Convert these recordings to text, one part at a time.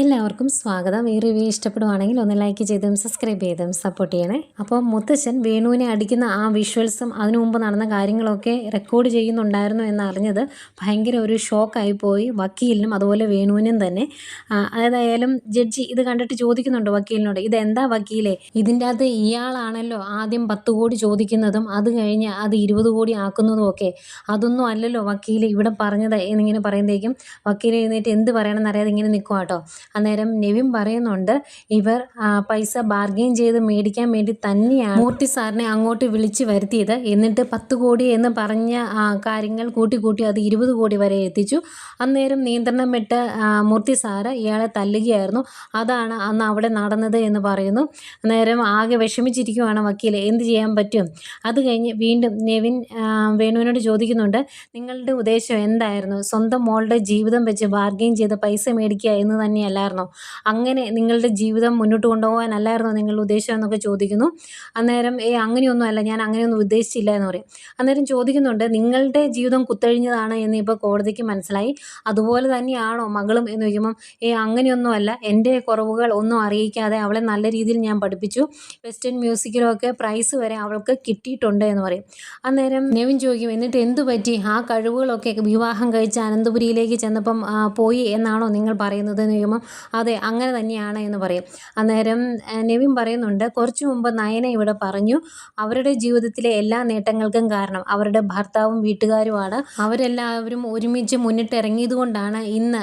എല്ലാവർക്കും സ്വാഗതം. ഈ റിവ്യൂ ഇഷ്ടപ്പെടുവാണെങ്കിൽ ഒന്ന് ലൈക്ക് ചെയ്തും സബ്സ്ക്രൈബ് ചെയ്തും സപ്പോർട്ട് ചെയ്യണേ. അപ്പോൾ മുത്തച്ഛൻ വേണുവിനെ അടിക്കുന്ന ആ വിഷ്വൽസും അതിനു മുമ്പ് നടന്ന കാര്യങ്ങളൊക്കെ റെക്കോർഡ് ചെയ്യുന്നുണ്ടായിരുന്നു എന്നറിഞ്ഞത് ഭയങ്കര ഒരു ഷോക്കായി പോയി. വക്കീലിനും അതുപോലെ വേണുവിനും തന്നെ. അതായാലും ജഡ്ജി ഇത് കണ്ടിട്ട് ചോദിക്കുന്നുണ്ട് വക്കീലിനോട് ഇതെന്താ വക്കീലെ? ഇതിന്റെ അകത്ത് ഇയാളാണല്ലോ ആദ്യം പത്ത് കോടി ചോദിക്കുന്നതും അത് കഴിഞ്ഞ് അത് ഇരുപത് കോടി ആക്കുന്നതും ഒക്കെ. അതൊന്നും അല്ലല്ലോ വക്കീൽ ഇവിടെ പറഞ്ഞത് എന്നിങ്ങനെ പറയുമ്പോഴേക്കും വക്കീൽ എഴുന്നേറ്റ് എന്ത് പറയണമെന്നറിയാതെ ഇങ്ങനെ നിൽക്കുക കേട്ടോ അന്നേരം നെവിൻ പറയുന്നുണ്ട് ഇവർ പൈസ ബാർഗെയിൻ ചെയ്ത് മേടിക്കാൻ വേണ്ടി തന്നെയാണ് മൂർത്തി സാറിനെ അങ്ങോട്ട് വിളിച്ച് വരുത്തിയത്. എന്നിട്ട് പത്ത് കോടി എന്ന് പറഞ്ഞ കാര്യങ്ങൾ കൂട്ടി കൂട്ടി അത് ഇരുപത് കോടി വരെ എത്തിച്ചു. അന്നേരം നിയന്ത്രണം വിട്ട് മൂർത്തി സാറ് ഇയാളെ തല്ലുകയായിരുന്നു. അതാണ് അന്ന് അവിടെ നടന്നത് എന്ന് പറയുന്നു. അന്നേരം ആകെ വിഷമിച്ചിരിക്കുവാണ് വക്കീൽ എന്ത് ചെയ്യാൻ പറ്റും? അത് കഴിഞ്ഞ് വീണ്ടും നെവിൻ വേണുവിനോട് ചോദിക്കുന്നുണ്ട് നിങ്ങളുടെ ഉദ്ദേശം എന്തായിരുന്നു? സ്വന്തം മോളുടെ ജീവിതം വെച്ച് ബാർഗെയിൻ ചെയ്ത് പൈസ മേടിക്കുക എന്ന് തന്നെയല്ലായിരുന്നോ അങ്ങനെ നിങ്ങളുടെ ജീവിതം മുന്നോട്ട് കൊണ്ടുപോകാനല്ലായിരുന്നോ നിങ്ങളുടെ ഉദ്ദേശം എന്നൊക്കെ ചോദിക്കുന്നു. അന്നേരം ഏ അങ്ങനെയൊന്നും അല്ല. ഞാൻ അങ്ങനെയൊന്നും ഉദ്ദേശിച്ചില്ല എന്ന് പറയും. അന്നേരം ചോദിക്കുന്നുണ്ട് നിങ്ങളുടെ ജീവിതം കുത്തഴിഞ്ഞതാണ് എന്ന് ഇപ്പോൾ കോടതിക്ക് മനസ്സിലായി. അതുപോലെ തന്നെയാണോ മകളും? എന്ന് ചോദിക്കുമ്പം ഏ അങ്ങനെയൊന്നുമല്ല എന്റെ കുറവുകൾ ഒന്നും അറിയിക്കാതെ അവളെ നല്ല രീതിയിൽ ഞാൻ പഠിപ്പിച്ചു. വെസ്റ്റേൺ മ്യൂസിക്കിലൊക്കെ പ്രൈസ് വരെ അവൾക്ക് കിട്ടിയിട്ടുണ്ട് എന്ന് പറയും. അന്നേരം നെവിൻ ചോദിക്കും എന്നിട്ട് എന്തു പറ്റി? ആ കഴിവുകളൊക്കെ വിവാഹം കഴിച്ച് അനന്തപുരിയിലേക്ക് ചെന്നപ്പം പോയി എന്നാണോ നിങ്ങൾ പറയുന്നത്? എന്ന് ചോദിക്കുമ്പം അതെ അങ്ങനെ തന്നെയാണ് എന്ന് പറയും. അന്നേരം നെവിൻ പറയുന്നുണ്ട് കുറച്ചു മുമ്പ് നയന ഇവിടെ പറഞ്ഞു അവരുടെ ജീവിതത്തിലെ എല്ലാ നേട്ടങ്ങൾക്കും കാരണം അവരുടെ ഭർത്താവും വീട്ടുകാരുമാണ്. അവരെല്ലാവരും ഒരുമിച്ച് മുന്നിട്ടിറങ്ങിയത് കൊണ്ടാണ് ഇന്ന്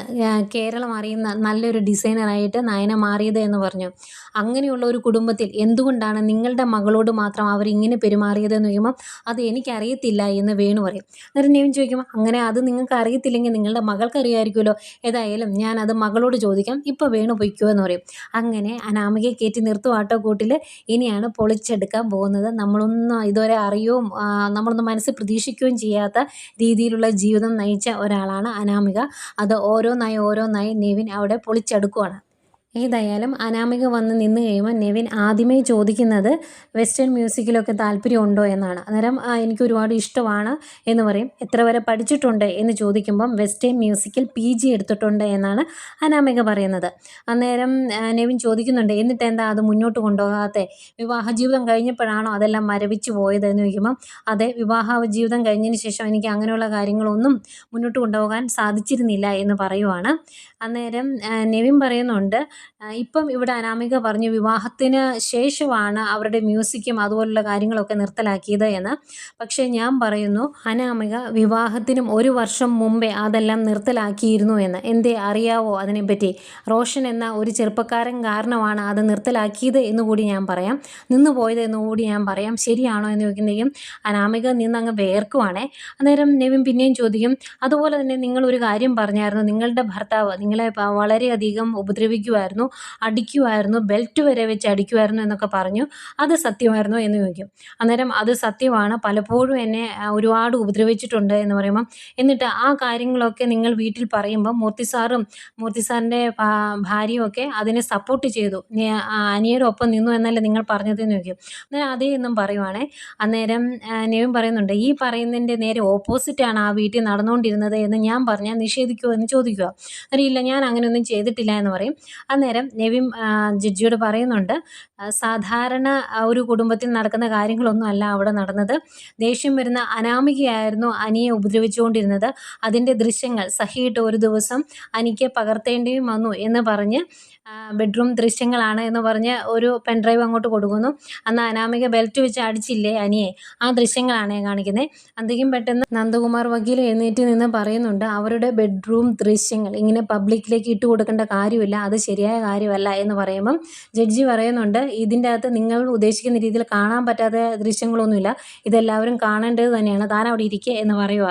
കേരളം അറിയുന്ന നല്ലൊരു ഡിസൈനറായിട്ട് നയന മാറിയത് എന്ന് പറഞ്ഞു. അങ്ങനെയുള്ള ഒരു കുടുംബത്തിൽ എന്തുകൊണ്ടാണ് നിങ്ങളുടെ മകളോട് മാത്രം അവർ ഇങ്ങനെ പെരുമാറിയത് എന്ന് ചോദിക്കുമ്പോൾ അത് എനിക്കറിയത്തില്ല എന്ന് വേണു പറയും. അന്നേരം നെവിൻ ചോദിക്കുമ്പോൾ അങ്ങനെ അത് നിങ്ങൾക്ക് അറിയത്തില്ലെങ്കിൽ നിങ്ങളുടെ മകൾക്ക് അറിയാമായിരിക്കുമല്ലോ ഏതായാലും ഞാൻ അത് മകളോട് ചോദിക്കാം. ഇപ്പോൾ വേണു പൊയ്ക്കോ എന്ന് പറയും. അങ്ങനെ അനാമികയെ കയറ്റി നിർത്തും ആട്ടോ കൂട്ടിൽ. ഇനിയാണ് പൊളിച്ചെടുക്കാൻ പോകുന്നത്. നമ്മളൊന്നും ഇതുവരെ അറിയുകയും നമ്മളൊന്നും മനസ്സിൽ പ്രതീക്ഷിക്കുകയും ചെയ്യാത്ത രീതിയിലുള്ള ജീവിതം നയിച്ച ഒരാളാണ് അനാമിക. അത് ഓരോന്നായി ഓരോന്നായി നെവിൻ അവിടെ പൊളിച്ചെടുക്കുവാണ്. ഏതായാലും അനാമിക വന്ന് നിന്ന് കഴിയുമ്പോൾ നെവിൻ ആദ്യമേ ചോദിക്കുന്നത് വെസ്റ്റേൺ മ്യൂസിക്കിലൊക്കെ താല്പര്യമുണ്ടോ എന്നാണ്. അന്നേരം എനിക്ക് ഒരുപാട് ഇഷ്ടമാണ് എന്ന് പറയും. എത്ര വരെ പഠിച്ചിട്ടുണ്ട്? എന്ന് ചോദിക്കുമ്പം വെസ്റ്റേൺ മ്യൂസിക്കിൽ പി ജി എടുത്തിട്ടുണ്ട് എന്നാണ് അനാമിക പറയുന്നത്. അന്നേരം നെവിൻ ചോദിക്കുന്നുണ്ട് എന്നിട്ട് എന്താ അത് മുന്നോട്ട് കൊണ്ടുപോകാത്ത? വിവാഹ ജീവിതം കഴിഞ്ഞപ്പോഴാണോ അതെല്ലാം മരവിച്ച് പോയത്? എന്ന് ചോദിക്കുമ്പം അതെ വിവാഹ ജീവിതം കഴിഞ്ഞതിന് ശേഷം എനിക്ക് അങ്ങനെയുള്ള കാര്യങ്ങളൊന്നും മുന്നോട്ട് കൊണ്ടുപോകാൻ സാധിച്ചിരുന്നില്ല എന്ന് പറയുവാണ്. അന്നേരം നെവിൻ പറയുന്നുണ്ട് ഇപ്പം ഇവിടെ അനാമിക പറഞ്ഞു വിവാഹത്തിന് ശേഷമാണ് അവരുടെ മ്യൂസിക്കും അതുപോലുള്ള കാര്യങ്ങളൊക്കെ നിർത്തലാക്കിയത് എന്ന്. പക്ഷേ ഞാൻ പറയുന്നു അനാമിക വിവാഹത്തിനും ഒരു വർഷം മുമ്പേ അതെല്ലാം നിർത്തലാക്കിയിരുന്നു എന്ന്. എന്തേ അറിയാവോ അതിനെപ്പറ്റി? റോഷൻ എന്ന ഒരു ചെറുപ്പക്കാരൻ കാരണമാണ് അത് നിർത്തലാക്കിയത് എന്ന് കൂടി ഞാൻ പറയാം. നിന്ന് പോയത് എന്ന് കൂടി ഞാൻ പറയാം. ശരിയാണോ എന്ന് ചോദിക്കുന്നതും അനാമിക നിന്ന് അങ്ങ് വേർക്കുവാണേ. അന്നേരം നെവിൻ പിന്നെയും ചോദിക്കും അതുപോലെ തന്നെ നിങ്ങൾ ഒരു കാര്യം പറഞ്ഞായിരുന്നു. നിങ്ങളുടെ ഭർത്താവ് നിങ്ങളെ വളരെയധികം ഉപദ്രവിക്കുമായിരുന്നു അടിക്കുമായിരുന്നു. ബെൽറ്റ് വരെ വെച്ച് അടിക്കുമായിരുന്നു എന്നൊക്കെ പറഞ്ഞു. അത് സത്യമായിരുന്നു എന്ന് ചോദിക്കും. അന്നേരം അത് സത്യമാണ്. പലപ്പോഴും എന്നെ ഒരുപാട് ഉപദ്രവിച്ചിട്ടുണ്ട് എന്ന് പറയുമ്പം. എന്നിട്ട് ആ കാര്യങ്ങളൊക്കെ നിങ്ങൾ വീട്ടിൽ പറയുമ്പോൾ മൂർത്തി സാറും മൂർത്തി ഭാര്യയും ഒക്കെ അതിനെ സപ്പോർട്ട് ചെയ്തു. അനിയുടെ ഒപ്പം നിന്നു എന്നല്ലേ നിങ്ങൾ പറഞ്ഞത് എന്ന് ചോദിക്കും. അന്നേരം അതേ എന്നും പറയുവാണേ. അന്നേരം നെവിൻ പറയുന്നുണ്ട് ഈ പറയുന്നതിന്റെ നേരെ ഓപ്പോസിറ്റാണ് ആ വീട്ടിൽ നടന്നുകൊണ്ടിരുന്നത് എന്ന് ഞാൻ പറഞ്ഞാൽ നിഷേധിക്കുമോ എന്ന് ചോദിക്കുക. അറിയില്ല ഞാൻ അങ്ങനെയൊന്നും ചെയ്തിട്ടില്ല എന്ന് പറയും. നെവിൻ നവീം ജഡ്ജിയോട് പറയുന്നുണ്ട് സാധാരണ ഒരു കുടുംബത്തിൽ നടക്കുന്ന കാര്യങ്ങളൊന്നും അല്ല അവിടെ നടന്നത്. ദേഷ്യം വരുന്ന അനാമികയായിരുന്നു അനിയെ ഉപദ്രവിച്ചുകൊണ്ടിരുന്നത്. അതിന്റെ ദൃശ്യങ്ങൾ സഹിയിട്ട് ഒരു ദിവസം അനിക്ക് പകർത്തേണ്ടിയും വന്നു എന്ന് പറഞ്ഞ് ബെഡ്റൂം ദൃശ്യങ്ങളാണ് എന്ന് പറഞ്ഞ് ഒരു പെൻഡ്രൈവ് അങ്ങോട്ട് കൊടുക്കുന്നു. അന്ന് അനാമിക ബെൽറ്റ് വെച്ച് അടിച്ചില്ലേ അനിയെ? ആ ദൃശ്യങ്ങളാണ് കാണിക്കുന്നത്. അധികം പെട്ടെന്ന് നന്ദകുമാർ വക്കീൽ എഴുന്നേറ്റ് നിന്ന് പറയുന്നുണ്ട് അവരുടെ ബെഡ്റൂം ദൃശ്യങ്ങൾ ഇങ്ങനെ പബ്ലിക്കിലേക്ക് ഇട്ട് കൊടുക്കേണ്ട കാര്യമില്ല അത് ശരിയായ കാര്യമല്ല എന്ന് പറയുമ്പം ജഡ്ജി പറയുന്നുണ്ട് ഇതിന്റെ അകത്ത് നിങ്ങൾ ഉദ്ദേശിക്കുന്ന രീതിയിൽ കാണാൻ പറ്റാത്ത ദൃശ്യങ്ങളൊന്നുമില്ല. ഇതെല്ലാവരും കാണേണ്ടത് തന്നെയാണ്. താൻ അവിടെ ഇരിക്കുക എന്ന് പറയുക.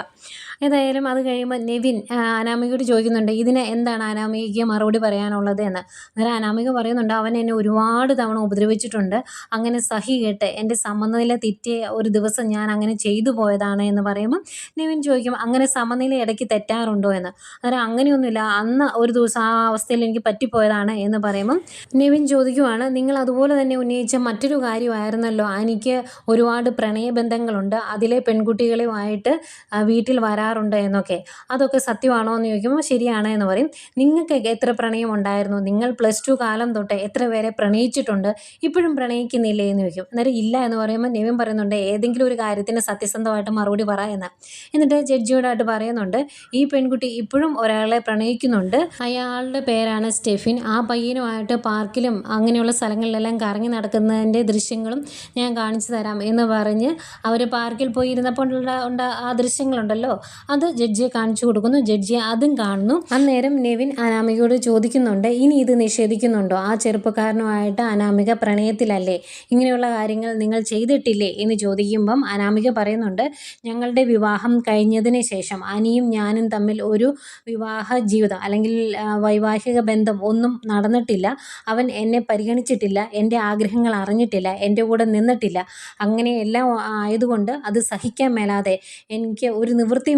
ഏതായാലും അത് കഴിയുമ്പോൾ നെവിൻ അനാമികയോട് ചോദിക്കുന്നുണ്ട് ഇതിന് എന്താണ് അനാമികയ്ക്ക് മറുപടി പറയാനുള്ളത് എന്ന്? അന്നേരം അനാമിക പറയുന്നുണ്ട് അവൻ എന്നെ ഒരുപാട് തവണ ഉപദ്രവിച്ചിട്ടുണ്ട്. അങ്ങനെ സഹി കേട്ട് എന്റെ സമനില തെറ്റിയ ഒരു ദിവസം ഞാൻ അങ്ങനെ ചെയ്തു പോയതാണ് എന്ന് പറയുമ്പോൾ നെവിൻ ചോദിക്കും അങ്ങനെ സമനില ഇടയ്ക്ക് തെറ്റാറുണ്ടോ എന്ന്? അന്നേരം അങ്ങനെയൊന്നുമില്ല. അന്ന് ഒരു ദിവസം ആ അവസ്ഥയിൽ എനിക്ക് പറ്റിപ്പോയതാണ് എന്ന് പറയുമ്പം നെവിൻ ചോദിക്കുവാണ് നിങ്ങൾ അതുപോലെ തന്നെ ഉന്നയിച്ച മറ്റൊരു കാര്യമായിരുന്നല്ലോ. എനിക്ക് ഒരുപാട് പ്രണയബന്ധങ്ങളുണ്ട്. അതിലെ പെൺകുട്ടികളുമായിട്ട് വീട്ടിൽ വരാ വരാറുണ്ട് എന്നൊക്കെ. അതൊക്കെ സത്യമാണോ എന്ന് ചോദിക്കുമ്പോൾ ശരിയാണ് എന്ന് പറയും. നിങ്ങൾക്ക് എത്ര പ്രണയം ഉണ്ടായിരുന്നു? നിങ്ങൾ പ്ലസ് ടു കാലം തൊട്ട് എത്ര പേരെ പ്രണയിച്ചിട്ടുണ്ട്? ഇപ്പോഴും പ്രണയിക്കുന്നില്ലേ എന്ന് ചോദിക്കും. അന്നേരം ഇല്ല എന്ന് പറയുമ്പോൾ നെവിൻ പറയുന്നുണ്ട് ഏതെങ്കിലും ഒരു കാര്യത്തിന് സത്യസന്ധമായിട്ട് മറുപടി പറ എന്ന്. എന്നിട്ട് ജഡ്ജിയോടായിട്ട് പറയുന്നുണ്ട് ഈ പെൺകുട്ടി ഇപ്പോഴും ഒരാളെ പ്രണയിക്കുന്നുണ്ട്. അയാളുടെ പേരാണ് സ്റ്റെഫിൻ. ആ പയ്യനുമായിട്ട് പാർക്കിലും അങ്ങനെയുള്ള സ്ഥലങ്ങളിലെല്ലാം കറങ്ങി നടക്കുന്നതിന്റെ ദൃശ്യങ്ങളും ഞാൻ കാണിച്ചു തരാം എന്ന് പറഞ്ഞ് അവർ പാർക്കിൽ പോയി ഇരുന്നപ്പോൾ ഉള്ള ആ ദൃശ്യങ്ങളുണ്ടല്ലോ. അത് ജഡ്ജിയെ കാണിച്ചു കൊടുക്കുന്നു. ജഡ്ജിയെ അതും കാണുന്നു. അന്നേരം നെവിൻ അനാമികയോട് ചോദിക്കുന്നുണ്ട് ഇനി ഇത് നിഷേധിക്കുന്നുണ്ടോ? ആ ചെറുപ്പക്കാരനുമായിട്ട് അനാമിക പ്രണയത്തിലല്ലേ? ഇങ്ങനെയുള്ള കാര്യങ്ങൾ നിങ്ങൾ ചെയ്തിട്ടില്ലേ? എന്ന് ചോദിക്കുമ്പം അനാമിക പറയുന്നുണ്ട് ഞങ്ങളുടെ വിവാഹം കഴിഞ്ഞതിന് ശേഷം അനിയും ഞാനും തമ്മിൽ ഒരു വിവാഹ ജീവിതം അല്ലെങ്കിൽ വൈവാഹിക ബന്ധം ഒന്നും നടന്നിട്ടില്ല. അവൻ എന്നെ പരിഗണിച്ചിട്ടില്ല എന്റെ ആഗ്രഹങ്ങൾ അറിഞ്ഞിട്ടില്ല എന്റെ കൂടെ നിന്നിട്ടില്ല. അങ്ങനെയെല്ലാം ആയതുകൊണ്ട് അത് സഹിക്കാൻ മേലാതെ എനിക്ക് ഒരു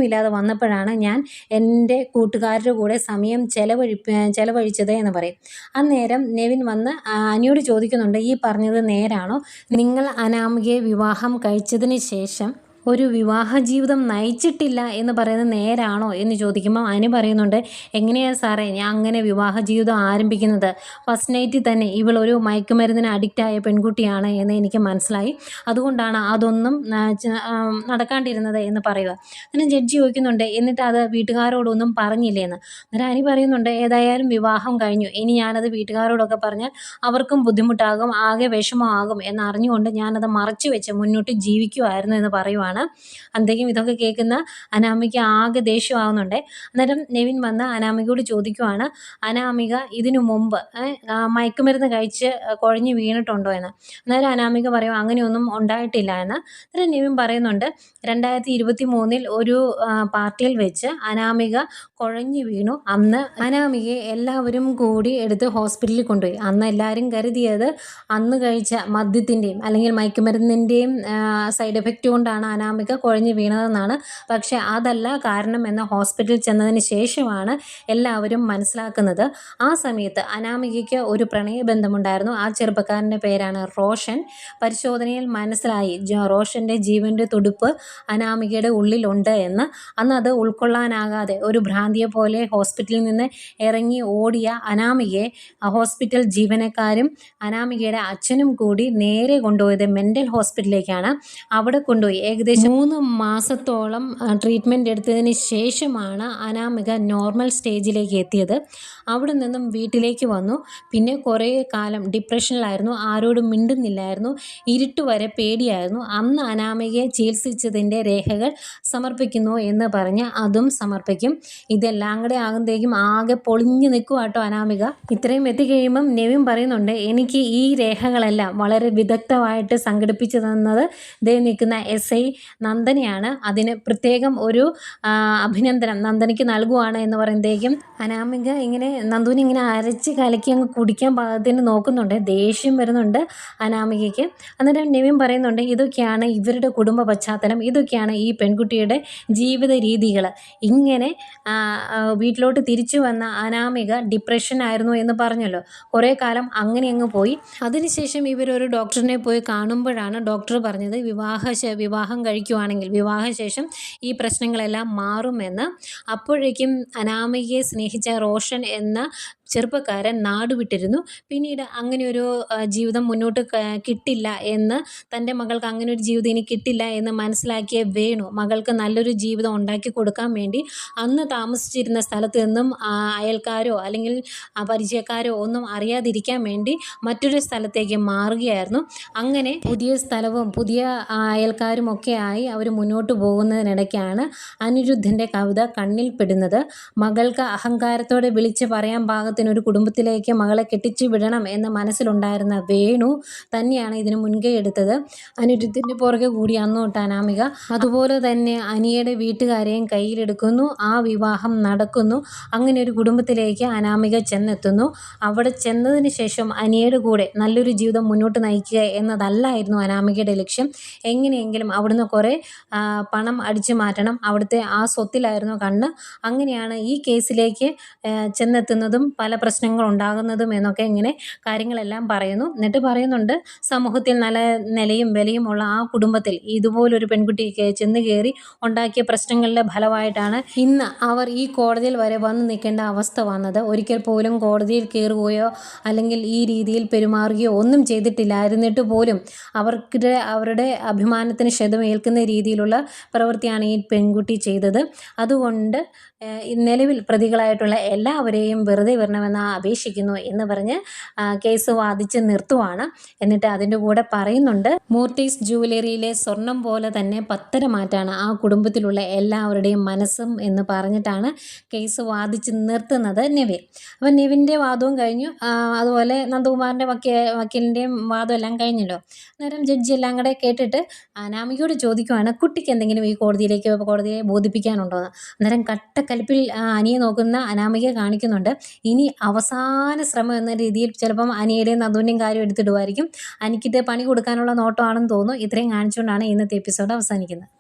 നിവൃത്തിയുമില്ലാതെ വന്നപ്പോഴാണ് ഞാൻ എന്റെ കൂട്ടുകാരുടെ കൂടെ സമയം ചെലവഴി ചെലവഴിച്ചത് എന്ന് പറയും. അന്നേരം നെവിൻ വന്ന് അനിയോട് ചോദിക്കുന്നുണ്ട് ഈ പറഞ്ഞത് നേരാണോ? നിങ്ങൾ അനാമികയെ വിവാഹം കഴിച്ചതിന് ശേഷം ഒരു വിവാഹ ജീവിതം നയിച്ചിട്ടില്ല എന്ന് പറയുന്നത് നേരാണോ എന്ന് ചോദിക്കുമ്പോൾ അനു പറയുന്നുണ്ട് എങ്ങനെയാണ് സാറേ ഞാൻ അങ്ങനെ വിവാഹ ജീവിതം ആരംഭിക്കുന്നത്? ഫസ്റ്റ് നൈറ്റിൽ തന്നെ ഇവൾ ഒരു മയക്കുമരുന്നിന് അഡിക്റ്റായ പെൺകുട്ടിയാണ് എന്ന് എനിക്ക് മനസ്സിലായി. അതുകൊണ്ടാണ് അതൊന്നും നടക്കാണ്ടിരുന്നത് എന്ന് പറയുക. അങ്ങനെ ജഡ്ജി ചോദിക്കുന്നുണ്ട് എന്നിട്ട് അത് വീട്ടുകാരോടൊന്നും പറഞ്ഞില്ലേ എന്ന്? അന്നേരം അനു പറയുന്നുണ്ട് ഏതായാലും വിവാഹം കഴിഞ്ഞു. ഇനി ഞാനത് വീട്ടുകാരോടൊക്കെ പറഞ്ഞാൽ അവർക്കും ബുദ്ധിമുട്ടാകും ആകെ വിഷമമാകും എന്നറിഞ്ഞുകൊണ്ട് ഞാനത് മറച്ചു വെച്ച് മുന്നോട്ട് ജീവിക്കുമായിരുന്നു എന്ന് പറയുവാണ്. അന്തേക്കും ഇതൊക്കെ കേൾക്കുന്ന അനാമിക ആകെ ദേഷ്യമാവുന്നുണ്ട്. അന്നേരം നെവിൻ വന്ന് അനാമികയോട് ചോദിക്കുവാണ് അനാമിക ഇതിനു മുമ്പ് മയക്കുമരുന്ന് കഴിച്ച് കുഴഞ്ഞു വീണിട്ടുണ്ടോ എന്ന്? അന്നേരം അനാമിക പറയും അങ്ങനെയൊന്നും ഉണ്ടായിട്ടില്ല എന്ന്. അന്നേരം നെവിൻ പറയുന്നുണ്ട് രണ്ടായിരത്തി ഇരുപത്തി മൂന്നിൽ ഒരു പാർട്ടിയിൽ വെച്ച് അനാമിക കുഴഞ്ഞു വീണു. അന്ന് അനാമികയെ എല്ലാവരും കൂടി എടുത്ത് ഹോസ്പിറ്റലിൽ കൊണ്ടുപോയി. അന്ന് എല്ലാവരും കരുതിയത് അന്ന് കഴിച്ച മദ്യത്തിന്റെയും അല്ലെങ്കിൽ മയക്കുമരുന്നിന്റെയും സൈഡ് എഫക്റ്റ് കൊണ്ടാണ് അനാമിക കുഴഞ്ഞു വീണതെന്നാണ്. പക്ഷേ അതല്ല കാരണം എന്ന ഹോസ്പിറ്റലിൽ ചെന്നതിന് ശേഷമാണ് എല്ലാവരും മനസ്സിലാക്കുന്നത്. ആ സമയത്ത് അനാമികയ്ക്ക് ഒരു പ്രണയബന്ധമുണ്ടായിരുന്നു. ആ ചെറുപ്പക്കാരന്റെ പേരാണ് റോഷൻ. പരിശോധനയിൽ മനസ്സിലായി റോഷന്റെ ജീവന്റെ തുടുപ്പ് അനാമികയുടെ ഉള്ളിലുണ്ട് എന്ന്. അന്ന് അത് ഉൾക്കൊള്ളാനാകാതെ ഒരു ഭ്രാന്തിയെ പോലെ ഹോസ്പിറ്റലിൽ നിന്ന് ഇറങ്ങി ഓടിയ അനാമികയെ ഹോസ്പിറ്റൽ ജീവനക്കാരും അനാമികയുടെ അച്ഛനും കൂടി നേരെ കൊണ്ടുപോയത് മെന്റൽ ഹോസ്പിറ്റലിലേക്കാണ്. അവിടെ കൊണ്ടുപോയി. ഏകദേശം മൂന്ന് മാസത്തോളം ട്രീറ്റ്മെന്റ് എടുത്തതിന് ശേഷമാണ് അനാമിക നോർമൽ സ്റ്റേജിലേക്ക് എത്തിയത്. അവിടെ നിന്നും വീട്ടിലേക്ക് വന്നു. പിന്നെ കുറേ കാലം ഡിപ്രഷനിലായിരുന്നു ആരോടും മിണ്ടുന്നില്ലായിരുന്നു. ഇരുട്ട് വരെ പേടിയായിരുന്നു. അന്ന് അനാമികയെ ചികിത്സിച്ചതിന്റെ രേഖകൾ സമർപ്പിക്കുന്നു എന്ന് പറഞ്ഞ് അതും സമർപ്പിക്കും. ഇതെല്ലാം കൂടെ ആകുമ്പോഴേക്കും ആകെ പൊളിഞ്ഞു നിൽക്കും കേട്ടോ അനാമിക. ഇത്രയും എത്തിക്കഴിയുമ്പം നെവിൻ പറയുന്നുണ്ട് എനിക്ക് ഈ രേഖകളെല്ലാം വളരെ വിദഗ്ധമായിട്ട് സംഘടിപ്പിച്ചു തന്നത് ദേ നിൽക്കുന്ന എസ് ഐ നന്ദനയാണ്. അതിന് പ്രത്യേകം ഒരു അഭിനന്ദനം നന്ദനയ്ക്ക് നൽകുവാണ് എന്ന് പറയുമ്പോഴേക്കും അനാമിക ഇങ്ങനെ നന്ദുവിനെ ഇങ്ങനെ അരച്ച് കലക്കി അങ്ങ് കുടിക്കാൻ പാകത്തിന് നോക്കുന്നുണ്ട്. ദേഷ്യം വരുന്നുണ്ട് അനാമികയ്ക്ക്. അന്നേരം നെവിൻ പറയുന്നുണ്ട് ഇതൊക്കെയാണ് ഇവരുടെ കുടുംബ പശ്ചാത്തലം. ഇതൊക്കെയാണ് ഈ പെൺകുട്ടിയുടെ ജീവിത രീതികൾ ഇങ്ങനെ വീട്ടിലോട്ട് തിരിച്ചു വന്ന അനാമിക ഡിപ്രഷൻ ആയിരുന്നു എന്ന് പറഞ്ഞല്ലോ. കുറേ കാലം അങ്ങനെ അങ്ങ് പോയി. അതിനുശേഷം ഇവരൊരു ഡോക്ടറിനെ പോയി കാണുമ്പോഴാണ് ഡോക്ടർ പറഞ്ഞത് വിവാഹ വിവാഹം കഴിക്കുവാണെങ്കിൽ വിവാഹശേഷം ഈ പ്രശ്നങ്ങളെല്ലാം മാറുമെന്ന് അപ്പോഴേക്കും അനാമികയെ സ്നേഹിച്ച റോഷൻ എന്ന ചെറുപ്പക്കാരൻ നാടുവിട്ടിരുന്നു പിന്നീട് അങ്ങനെ ഒരു ജീവിതം മുന്നോട്ട് കിട്ടില്ല എന്ന് തന്റെ മകൾക്ക് അങ്ങനെ ഒരു ജീവിതം ഇനി കിട്ടില്ല എന്ന് മനസ്സിലാക്കിയ വേണു മകൾക്ക് നല്ലൊരു ജീവിതം ഉണ്ടാക്കി കൊടുക്കാൻ വേണ്ടി അന്ന് താമസിച്ചിരുന്ന സ്ഥലത്ത് നിന്നും അയൽക്കാരോ അല്ലെങ്കിൽ പരിചയക്കാരോ ഒന്നും അറിയാതിരിക്കാൻ വേണ്ടി മറ്റൊരു സ്ഥലത്തേക്ക് മാറുകയായിരുന്നു. അങ്ങനെ പുതിയ സ്ഥലവും പുതിയ അയൽക്കാരും ഒക്കെ ആയി അവർ മുന്നോട്ട് പോകുന്നതിനിടയ്ക്കാണ് അനിരുദ്ധന്റെ കവിത കണ്ണിൽ പെടുന്നത്. മകൾക്ക് അഹങ്കാരത്തോടെ വിളിച്ച് പറയാൻ പാകത്തിന് ഒരു കുടുംബത്തിലേക്ക് മകളെ കെട്ടിച്ചു വിടണം എന്ന മനസ്സിലുണ്ടായിരുന്ന വേണു തന്നെയാണ് ഇതിന് മുൻകൈ എടുത്തത്. അനിരുദ്ധിന്റെ പുറകെ കൂടി അന്നു അനാമിക. അതുപോലെ തന്നെ അനിയുടെ വീട്ടുകാരെയും കയ്യിലെടുക്കുന്നു. ആ വിവാഹം നടക്കുന്നു. അങ്ങനെ ഒരു കുടുംബത്തിലേക്ക് അനാമിക ചെന്നെത്തുന്നു. അവിടെ ചെന്നതിന് ശേഷം അനിയുടെ കൂടെ നല്ലൊരു ജീവിതം മുന്നോട്ട് നയിക്കുക എന്നതല്ലായിരുന്നു അനാമികയുടെ ലക്ഷ്യം. എങ്ങനെയെങ്കിലും അവിടുന്ന് കുറേ പണം അടിച്ചു മാറ്റണം. അവിടുത്തെ ആ സ്വത്തിലായിരുന്നു കണ്ണ്. അങ്ങനെയാണ് ഈ കേസിലേക്ക് ചെന്നെത്തുന്നതും പല പ്രശ്നങ്ങളും ഉണ്ടാകുന്നതും എന്നൊക്കെ ഇങ്ങനെ കാര്യങ്ങളെല്ലാം പറയുന്നു. എന്നിട്ട് പറയുന്നുണ്ട് സമൂഹത്തിൽ നല്ല നിലയും വിലയുമുള്ള ആ കുടുംബത്തിൽ ഇതുപോലൊരു പെൺകുട്ടിക്ക് ചെന്ന് കയറി ഉണ്ടാക്കിയ പ്രശ്നങ്ങളുടെ ഫലമായിട്ടാണ് ഇന്ന് അവർ ഈ കോടതിയിൽ വരെ വന്ന് നിൽക്കേണ്ട അവസ്ഥ വന്നത്. ഒരിക്കൽ പോലും കോടതിയിൽ കയറുകയോ അല്ലെങ്കിൽ ഈ രീതിയിൽ പെരുമാറുകയോ ഒന്നും ചെയ്തിട്ടില്ലായിരുന്നിട്ട് പോലും അവർക്ക് അവരുടെ അഭിമാനത്തിന് ക്ഷതമേൽക്കുന്ന രീതിയിലുള്ള പ്രവൃത്തിയാണ് ഈ പെൺകുട്ടി ചെയ്തത്. അതുകൊണ്ട് നിലവിൽ പ്രതികളായിട്ടുള്ള എല്ലാവരെയും വെറുതെ വരണമെന്ന് അപേക്ഷിക്കുന്നു എന്ന് പറഞ്ഞ് കേസ് വാദിച്ച് നിർത്തുവാണ്. എന്നിട്ട് അതിന്റെ കൂടെ പറയുന്നുണ്ട് മൂർത്തീസ് ജുവലറിയിലെ സ്വർണം പോലെ തന്നെ പത്തരമാറ്റാണ് ആ കുടുംബത്തിലുള്ള എല്ലാവരുടെയും മനസ്സും എന്ന് പറഞ്ഞിട്ടാണ് കേസ് വാദിച്ച് നിർത്തുന്നത് നെവിൻ. അപ്പം നെവിന്റെ വാദവും കഴിഞ്ഞു. അതുപോലെ നന്ദകുമാറിന്റെ വക്കീ വക്കീലിന്റെയും വാദം എല്ലാം കഴിഞ്ഞല്ലോ. അന്നേരം ജഡ്ജി എല്ലാം കൂടെ കേട്ടിട്ട് അനാമികയോട് ചോദിക്കുവാണ് കുട്ടിക്ക് എന്തെങ്കിലും ഈ കോടതിയിലേക്ക് കോടതിയെ ബോധിപ്പിക്കാനുണ്ടോ അന്നേരം കട്ടക്കലിപ്പിൽ അനിയെ നോക്കുന്ന അനാമിക കാണിക്കുന്നുണ്ട് ഇനി അവസാന ശ്രമം എന്ന രീതിയിൽ ചിലപ്പം അനിയുടെയും നന്ദുവിന്റെയും കാര്യം എടുത്തിടുമായിരിക്കും അനിക്കിട്ട് പണി കൊടുക്കാനുള്ള നോട്ടമാണെന്ന് തോന്നുന്നു. ഇത്രയും കാണിച്ചുകൊണ്ടാണ് ഇന്നത്തെ എപ്പിസോഡ് അവസാനിക്കുന്നത്.